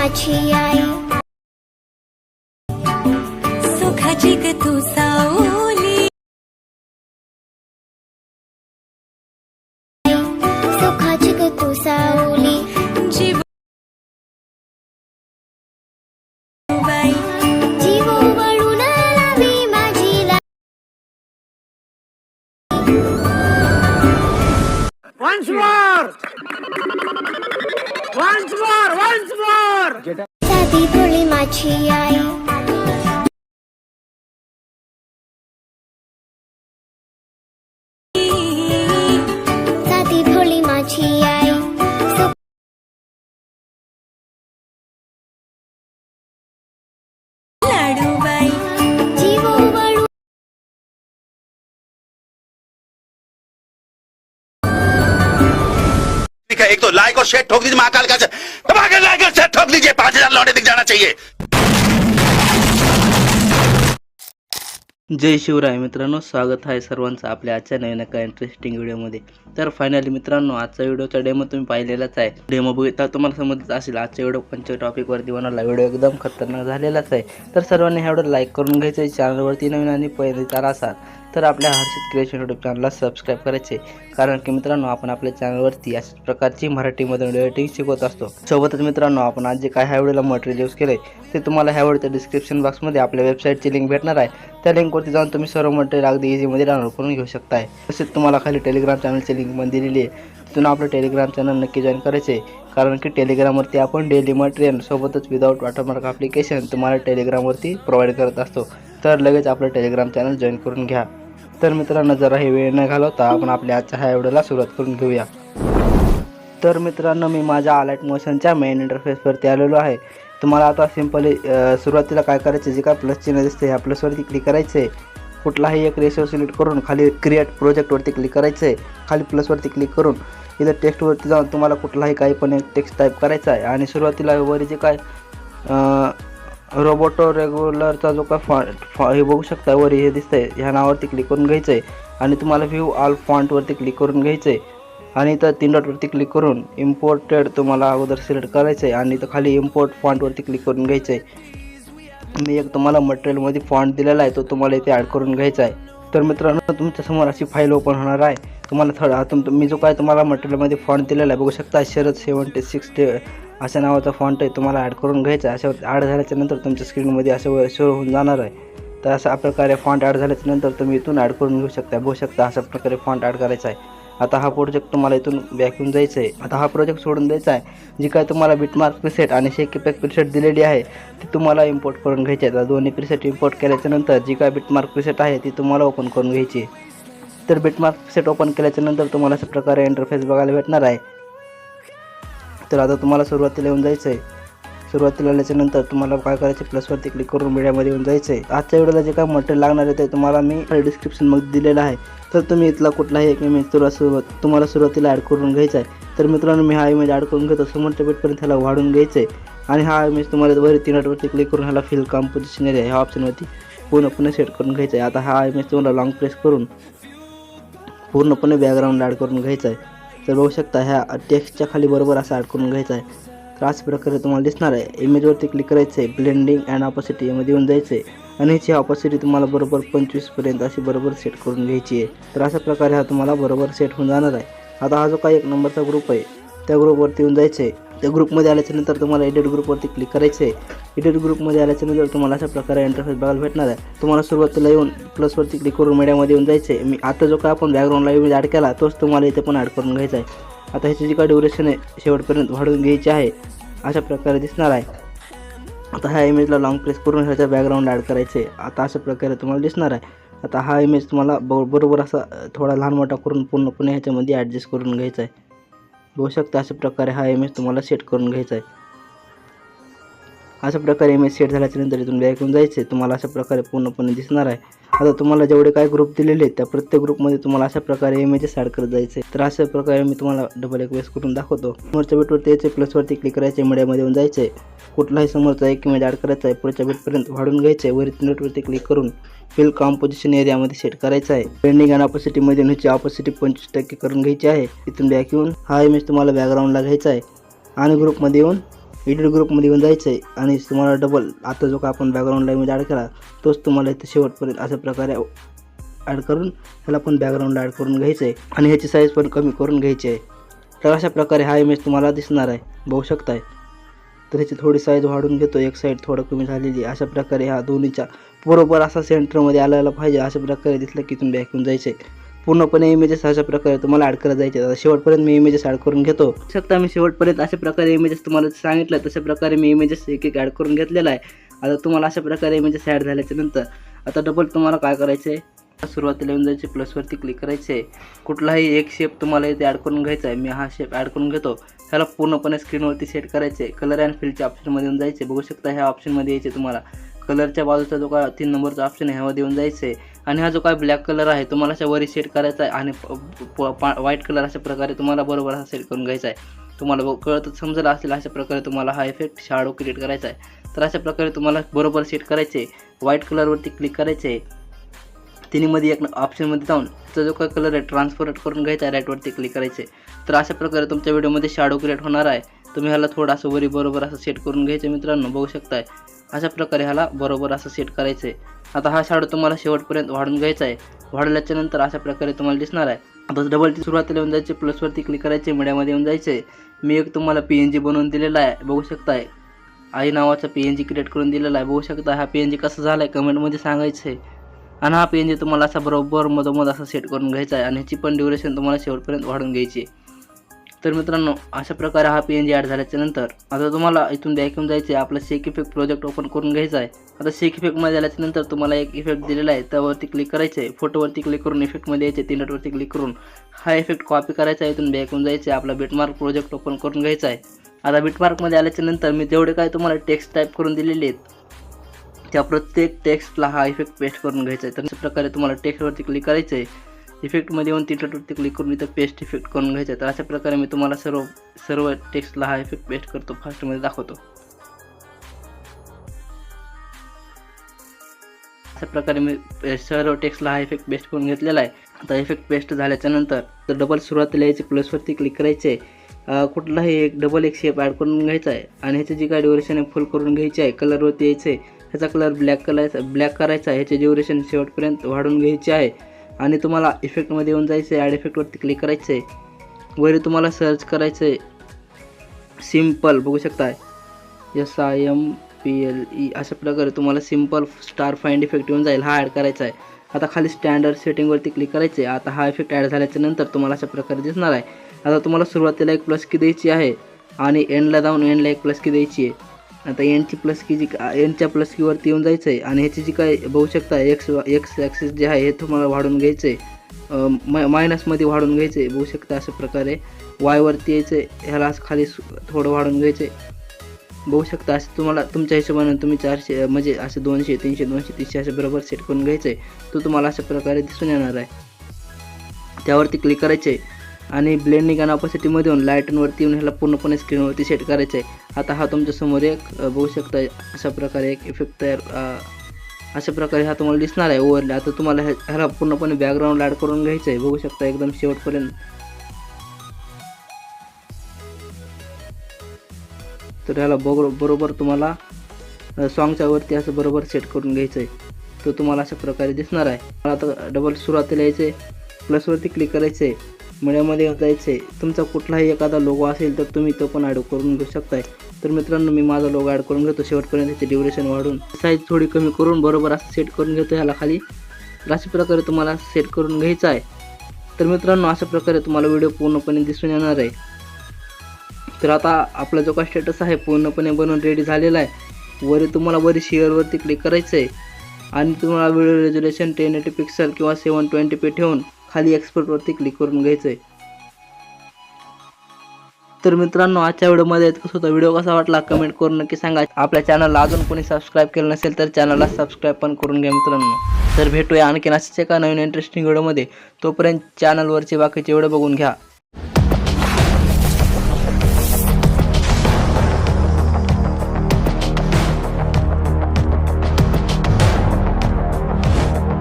माझी आई. सुखाची ग तू सावली. सुखाची അടിപൊളി മാച്ചിയായി एक तो लाइक और शेयर ठोक दीजिए महाकाल का दबाकर लाइक और शेयर ठोक दीजिए पांच हजार लौटे दिख जाना चाहिए। जय शिवराय मित्रांनो स्वागत आहे सर्वांचं आपल्या आजच्या नवीन एका इंटरेस्टिंग व्हिडिओमध्ये तर फायनली मित्रांनो आजचा व्हिडिओचा डेमो तुम्ही पाहिलेलाच आहे. डेमो बघितला तुम्हाला समजत असेल आजच्या व्हिडिओ कोणत्या टॉपिकवरती बनवला व्हिडिओ एकदम खतरनाक झालेलाच आहे. तर सर्वांनी ह्या व्हिडिओ लाईक करून घ्यायचं चॅनलवरती नवीन आणि पहिले तर असाल तर आपल्या हर्षित क्रिएशन यूट्यूब चॅनलला सबस्क्राईब करायचे. कारण की मित्रांनो आपण आपल्या चॅनलवरती अशाच प्रकारची मराठीमधून रेटिंग शिकवत असतो. सोबतच मित्रांनो आपण आज जे काय ह्या व्हिडिओला मटेरियल यूज केलं ते तुम्हाला ह्या व्हिडिओच्या डिस्क्रिप्शन बॉक्समध्ये आपल्या वेबसाईटची लिंक भेटणार आहे. त्या लिंकवरती जाऊन तुम्ही सर्व मटेरियल अगदी इझीमध्ये डाउनलोड करून घेऊ शकताय. तसेच तुम्हाला खाली टेलिग्राम चॅनलची लिंक पण दिलेली आहे. तिथून आपलं टेलिग्राम चॅनल नक्की जॉईन करायचे कारण की टेलिग्रामवरती आपण डेली मटेरियल सोबतच विदाऊट वॉटरमार्क ॲप्लिकेशन तुम्हाला टेलिग्रामवरती प्रोव्हाइड करत असतो. तर लगेच आपलं टेलिग्राम चॅनल जॉईन करून घ्या. तर मित्रांनो जरा हे वेळ न घालवता आपण आपल्या आजच्या ह्या व्हिडिओला सुरुवात करून घेऊया. तर मित्रांनो मी माझ्या आलाइट मोशनच्या मेन इंटरफेसवरती आलेलो आहे. तुम्हाला आता सिम्पली सुरुवातीला काय करायचं जे काय प्लस चिन्ह दिसते ह्या प्लसवरती क्लिक करायचं आहे कुठलाही एक रेशो सिलेक्ट करून खाली क्रिएट प्रोजेक्टवरती क्लिक करायचं आहे खाली प्लसवरती क्लिक करून इथं टेक्स्टवरती जाऊन तुम्हाला कुठलाही काही पण एक टेक्स्ट टाईप करायचा आहे. आणि सुरुवातीला वर जे काय रोबोटो रेग्युलरचा जो काय फॉन्ट फॉ हे बघू शकता वर हे दिसतंय. ह्या नावावरती क्लिक करून घ्यायचं आहे आणि तुम्हाला व्ह्यू ऑल फॉन्टवरती क्लिक करून घ्यायचं आहे आणि इथं तीन डॉटवरती क्लिक करून इम्पोर्टेड तुम्हाला अगोदर सिलेक्ट करायचं आहे आणि इथं खाली इम्पोर्ट फॉन्टवरती क्लिक करून घ्यायचं आहे मी एक तुम्हाला मटेरियलमध्ये फॉन्ट दिलेला आहे तो तुम्हाला इथे ॲड करून घ्यायचा आहे. तर मित्रांनो तुमच्यासमोर अशी फाईल ओपन होणार आहे. तुम्हाला थोडा तुम मी जो काय तुम्हाला मटेरियलमध्ये फॉन्ट दिलेला आहे बघू शकता शरद सेवन्टी सिक्स डे अशा नावाचा फॉन्ट आहे. तुम्हाला ॲड करून घ्यायचा आहे. अशावर ॲड झाल्याच्यानंतर तुमच्या स्क्रीनमध्ये असं शो होऊन जाणार आहे. तर अशा प्रकारे फॉन्ट ॲड झाल्याच्यानंतर तुम्ही इथून ॲड करून घेऊ शकता. बघू शकता अशा प्रकारे फॉन्ट ॲड करायचा आहे. आता हा प्रोजेक्ट तुम्हाला इथून बॅक येऊन जायचं आहे आता हा प्रोजेक्ट सोडून द्यायचा आहे. जी काय तुम्हाला बिटमार्क प्रिसेट आणि शेकी पॅक प्रिसेट दिलेली आहे ती तुम्हाला इम्पोर्ट करून घ्यायची आहे. आता दोन्ही प्रिसेट इम्पोर्ट केल्याच्यानंतर जी काय बिटमार्क प्रिसेट आहे ती तुम्हाला ओपन करून घ्यायची आहे. तर बिटमार्क प्रिसेट ओपन केल्याच्यानंतर तुम्हाला अशा प्रकारे इंटरफेस बघायला भेटणार आहे. तर आता तुम्हाला सुरुवातीला येऊन जायचं आहे सुरुवातीला आल्याच्यानंतर तुम्हाला काय करायचं प्लसवरती क्लिक करून मीडियामध्ये येऊन जायचं आहे आजच्या व्हिडिओला जे काय मटेरियल लागणार आहे ते तुम्हाला मी डिस्क्रिप्शनमध्ये दिलेलं आहे. तर तुम्ही इथला कुठलाही एक इमेज तुला सुरुवात तुम्हाला सुरुवातीला ॲड करून घ्यायचा आहे तर मित्रांनो मी हा इमेज ॲड करून घेतो. समोरच्या पेटपर्यंत ह्याला वाढून घ्यायचं आहे आणि हा इमेज तुम्हाला वरी तीन आठवरती क्लिक करून ह्याला फिल कॉम्पोजिशन एरिया ह्या ऑप्शनवरती पूर्णपणे सेट करून घ्यायचं आहे आता हा इमेज तुम्हाला लॉंग प्रेस करून पूर्णपणे बॅकग्राऊंड ॲड करून घ्यायचा आहे तर बघू शकता ह्या टेक्स्टच्या खाली बरोबर असा ॲड करून घ्यायचा आहे तर अशा प्रकारे तुम्हाला दिसणार आहे. इमेजवरती क्लिक करायचं आहे ब्लेंडिंग अँड ऑपॉसिटी यामध्ये येऊन जायचं आहे आणि ह्याची ऑपॉसिटी तुम्हाला बरोबर पंचवीसपर्यंत अशी बरोबर सेट करून घ्यायची आहे. तर अशा प्रकारे हा तुम्हाला बरोबर सेट होऊन जाणार आहे. आता हा जो काही एक नंबरचा ग्रुप आहे त्या ग्रुपवरती येऊन जायचं आहे त्या ग्रुपमध्ये आल्याच्यानंतर तुम्हाला एडिट ग्रुपवरती क्लिक करायचं आहे एडिट ग्रुपमध्ये आल्याच्यानंतर तुम्हाला अशा प्रकारे इंटरफेस बघायला भेटणार आहे. तुम्हाला सुरुवातीला येऊन प्लसवरती क्लिक करून मीडियामध्ये येऊन जायचं आहे मी आता जो काय आपण बॅकग्राऊंडला इमेज ॲड केला तोच तुम्हाला इथे पण ॲड करून घ्यायचा आहे. आता ह्याची जी का ड्युरेशन आहे शेवटपर्यंत वाढवून घ्यायची आहे अशा प्रकारे दिसणार आहे. आता ह्या इमेजला लॉंग प्रेस करून ह्याच्या बॅकग्राऊंड ॲड करायचे आता अशा प्रकारे तुम्हाला दिसणार आहे. आता हा इमेज तुम्हाला ब बरोबर असा थोडा लहान मोठा करून पूर्णपणे ह्याच्यामध्ये ॲडजस्ट करून घ्यायचा आहे. बघू शकता अशा प्रकारे हा इमेज तुम्हाला सेट करून घ्यायचा आहे. अशा प्रकारे इमेज सेट झाल्याच्यानंतर इथून बॅक येऊन जायचे तुम्हाला अशा प्रकारे पूर्णपणे दिसणार आहे. आता तुम्हाला जेवढे काय ग्रुप दिलेले आहेत त्या प्रत्येक ग्रुपमध्ये तुम्हाला अशा प्रकारे इमेजेस ॲड करत जायचे तर अशा प्रकारे मी तुम्हाला डबल एक वेस करून दाखवतो. समोरच्या बीटवरती यायचे प्लसवरती क्लिक करायचे मीडियामध्ये येऊन जायचे कुठलाही समोरचा एक इमेज ॲड करायचा आहे पुढच्या बेटपर्यंत वाढून घ्यायचे वरी नोटवरती क्लिक करून फिल कॉम्पोजिशन एरियामध्ये सेट करायचा आहे. ट्रेंडिंग अँड ऑपॉसिटीमध्ये ह्याची ऑपॉसिटी पंचवीस टक्के करून घ्यायची आहे. इथून बॅक येऊन हा इमेज तुम्हाला बॅकग्राऊंडला घ्यायचा आहे. आणि ग्रुपमध्ये येऊन एडिट ग्रुपमध्ये येऊन जायचं आहे आणि तुम्हाला डबल आता जो का आपण बॅकग्राऊंड इमेज ॲड केला तोच तुम्हाला इथे शेवटपर्यंत अशा प्रकारे ॲड करून ह्याला पण बॅकग्राऊंड ॲड करून घ्यायचं आहे आणि ह्याची साईज पण कमी करून घ्यायची आहे तर अशा प्रकारे हा इमेज तुम्हाला दिसणार आहे बघू शकताय. तर ह्याची थोडी साईज वाढून घेतो एक साईड थोडं कमी झालेली. अशा प्रकारे हा दोन्हीच्या बरोबर असा सेंटरमध्ये आलेला पाहिजे अशा प्रकारे दिसलं की तुम्ही बॅक जायचं आहे पूर्णपणे इमेजेस अशा प्रकारे तुम्हाला ॲड करत जायचे. आता शेवटपर्यंत मी इमेजेस ॲड करून घेतो. शकता मी शेवटपर्यंत अशा प्रकारे इमेजेस तुम्हाला सांगितलं तशा प्रकारे मी इमेजेस एक एक ॲड करून घेतलेला आहे. आता तुम्हाला अशा प्रकारे इमेजेस ॲड झाल्याच्यानंतर आता डबल तुम्हाला काय करायचं आहे सुरुवातीला येऊन जायचे प्लसवरती क्लिक करायचे. आहे कुठलाही एक शेप तुम्हाला इथे ॲड करून घ्यायचा आहे मी हा शेप ॲड करून घेतो. ह्याला पूर्णपणे स्क्रीनवरती सेट करायचे. कलर अँड फिल्डच्या ऑप्शनमध्ये येऊन जायचे. बघू शकता ह्या ऑप्शनमध्ये यायचे तुम्हाला. कलरच्या बाजूचा जो का तीन नंबरचा ऑप्शन आहे ह्यामध्ये येऊन जायचं. आहे आणि हा जो काय ब्लॅक कलर आहे तुम्हाला अशा वरी सेट करायचा आहे आणि व्हाईट कलर अशा प्रकारे तुम्हाला बरोबर हा सेट करून घ्यायचा आहे. तुम्हाला ब- कळत समजलं असेल अशा प्रकारे तुम्हाला हा इफेक्ट शाडो क्रिएट करायचा आहे. तर अशा प्रकारे तुम्हाला बरोबर सेट करायचे व्हाईट कलरवरती क्लिक करायचे आहे. तिन्हीमध्ये एक ऑप्शनमध्ये जाऊन तो जो काय कलर आहे ट्रान्सफर करून घ्यायचा आहे राईटवरती क्लिक करायचे तर अशा प्रकारे तुमच्या व्हिडिओमध्ये शाडो क्रिएट होणार आहे. तुम्ही ह्याला थोडं असं वरी बरोबर असं सेट करून घ्यायचं मित्रांनो बघू शकताय. अशा प्रकारे ह्याला बरोबर असं सेट करायचं आहे आता हा शाडो तुम्हाला शेवटपर्यंत वाढून घ्यायचा आहे. वाढल्याच्या नंतर अशा प्रकारे तुम्हाला दिसणार आहे. आता डबल सुरुवातीला येऊन जायचे प्लसवरती क्लिक करायचे मीडियामध्ये येऊन जायचे मी एक तुम्हाला पी एन जी बनवून दिलेला आहे बघू शकताय. आई नावाचा पी एन जी क्रिएट करून दिलेला आहे बघू शकता हा पी एन जी कसा झाला आहे कमेंटमध्ये सांगायचं आहे आणि हा पी एन जी तुम्हाला असा बरोबर मधोमध असा सेट करून घ्यायचा आहे. आणि ह्याची पण ड्युरेशन तुम्हाला शेवटपर्यंत वाढून घ्यायची आहे. तर मित्रांनो अशा प्रकारे हा पी एन जी ॲड झाल्याच्यानंतर आता तुम्हाला इथून बॅकून जायचं आहे आपला शेक इफेक्ट प्रोजेक्ट ओपन करून घ्यायचा आहे. आता शेक इफेक्टमध्ये आल्याच्यानंतर तुम्हाला एक इफेक्ट दिलेला आहे त्यावरती क्लिक करायचं आहे फोटोवरती क्लिक करून इफेक्टमध्ये यायचे तीन डॉटवरती क्लिक करून. हा इफेक्ट कॉपी करायचा आहे इथून बॅक जायचं आहे आपला बिटमार्क प्रोजेक्ट ओपन करून घ्यायचा आहे. आता बिटमार्कमध्ये आल्याच्यानंतर मी जेवढे काय तुम्हाला टेक्स्ट टाईप करून दिलेले आहेत त्या प्रत्येक टेक्स्टला हा इफेक्ट पेस्ट करून घ्यायचा आहे. तर अशा प्रकारे तुम्हाला टेक्स्टवरती क्लिक करायचं आहे इफेक्टमध्ये येऊन तिथवरती क्लिक करून इथं पेस्ट इफेक्ट करून घ्यायचं. तर अशा प्रकारे मी तुम्हाला सर्व सर्व टेक्स्टला हा इफेक्ट पेस्ट करतो फास्टमध्ये दाखवतो. अशा प्रकारे मी सर्व टेक्स्टला हा इफेक्ट पेस्ट करून घेतलेला आहे. आता इफेक्ट पेस्ट झाल्याच्यानंतर तर डबल सुरुवातीला यायचे प्लसवरती क्लिक करायचे. कुठलाही एक डबल एक शेप ॲड करून घ्यायचा आहे. आणि ह्याची जी काय ड्युरेशन आहे फुल करून घ्यायची आहे. कलरवरती यायचं. आहे ह्याचा कलर ब्लॅक करायचा ब्लॅक करायचा आहे. ह्याचे ड्युरेशन शेवटपर्यंत वाढून घ्यायचे आहे. आणि तुम्हाला इफेक्टमध्ये येऊन जायचं आहे ॲड इफेक्टवरती क्लिक करायचं आहे वरी तुम्हाला सर्च करायचं आहे सिंपल बघू शकताय S I M P L E अशा प्रकारे तुम्हाला सिंपल स्टार फाइंड इफेक्ट येऊन जाईल. हा ॲड करायचा आहे. आता खाली स्टँडर्ड सेटिंगवरती क्लिक करायचे आहे आता हा इफेक्ट ॲड झाल्याच्यानंतर तुम्हाला अशा प्रकारे दिसणार आहे. आता तुम्हाला सुरुवातीला एक प्लस की द्यायची आहे आणि एंडला जाऊन एंडला एक प्लस की द्यायची आहे. आता एनची प्लस की जी एनच्या प्लस कीवरती येऊन जायचं आहे आणि ह्याची जी काय बघू शकता एक्स एक्स ॲक्सिस जे आहे हे तुम्हाला वाढून घ्यायचं आहे म मायनसमध्ये वाढून घ्यायचं आहे बघू शकता अशा प्रकारे. वायवरती यायचं आहे ह्याला खाली थोडं वाढून घ्यायचं आहे बघू शकता असं तुम्हाला तुमच्या हिशोबाने तुम्ही चारशे म्हणजे असे दोनशे तीनशे दोनशे तीनशे असे बरोबर सेट करून घ्यायचं आहे तो तुम्हाला अशा प्रकारे दिसून येणार आहे. त्यावरती क्लिक करायचे आणि ब्लेंडिंग आणि ऑपॉसिटीमध्ये येऊन लाईटनवरती येऊन ह्याला पूर्णपणे स्क्रीनवरती सेट करायचं आहे. आता हा तुमच्यासमोर एक बघू शकता अशा प्रकारे एक इफेक्ट तयार अशा प्रकारे हा तुम्हाला दिसणार आहे ओव्हरले आता तुम्हाला ह्याला पूर्णपणे बॅकग्राऊंड ॲड करून घ्यायचं आहे. बघू शकता एकदम शेवटपर्यंत. तर ह्याला बरो बरोबर तुम्हाला सॉंगच्या वरती असं बरोबर सेट करून घ्यायचं आहे. तो तुम्हाला अशा प्रकारे दिसणार आहे. मला आता डबल सुरुवातीला यायचं आहे प्लसवरती क्लिक करायचं आहे मळ्यामध्ये जायचं आहे तुमचा कुठलाही एखादा लोगो असेल तर तुम्ही तो पण ॲड करून घेऊ शकताय. तर मित्रांनो मी माझा लोगो ॲड करून घेतो. शेवटपर्यंत त्याचे ड्युरेशन वाढून. साईज थोडी कमी करून बरोबर असं सेट करून घेतो ह्याला खाली. तर अशा प्रकारे तुम्हाला सेट करून घ्यायचं आहे. तर मित्रांनो अशा प्रकारे तुम्हाला व्हिडिओ पूर्णपणे दिसून येणार आहे. तर आता आपला जो काय स्टेटस आहे पूर्णपणे बनवून रेडी झालेला आहे. वरी तुम्हाला वरी शेअरवरती क्लिक करायचं आहे आणि तुम्हाला video resolution ten eighty pixel किंवा सेवन ट्वेंटी पी ठेवून खाली एक्सपर्टवरती क्लिक करून घ्यायचं आहे तर मित्रांनो आजच्या व्हिडिओमध्ये इतकंच होतं. व्हिडिओ कसा वाटला कमेंट करून नक्की सांगा. आपल्या चॅनलला अजून कोणी सबस्क्राईब केलं नसेल तर चॅनलला सबस्क्राईब पण करून घ्या मित्रांनो. तर भेटूया आणखीन अशाच एका नवीन इंटरेस्टिंग व्हिडिओमध्ये तोपर्यंत चॅनलवरचे बाकीचे व्हिडिओ बघून घ्या.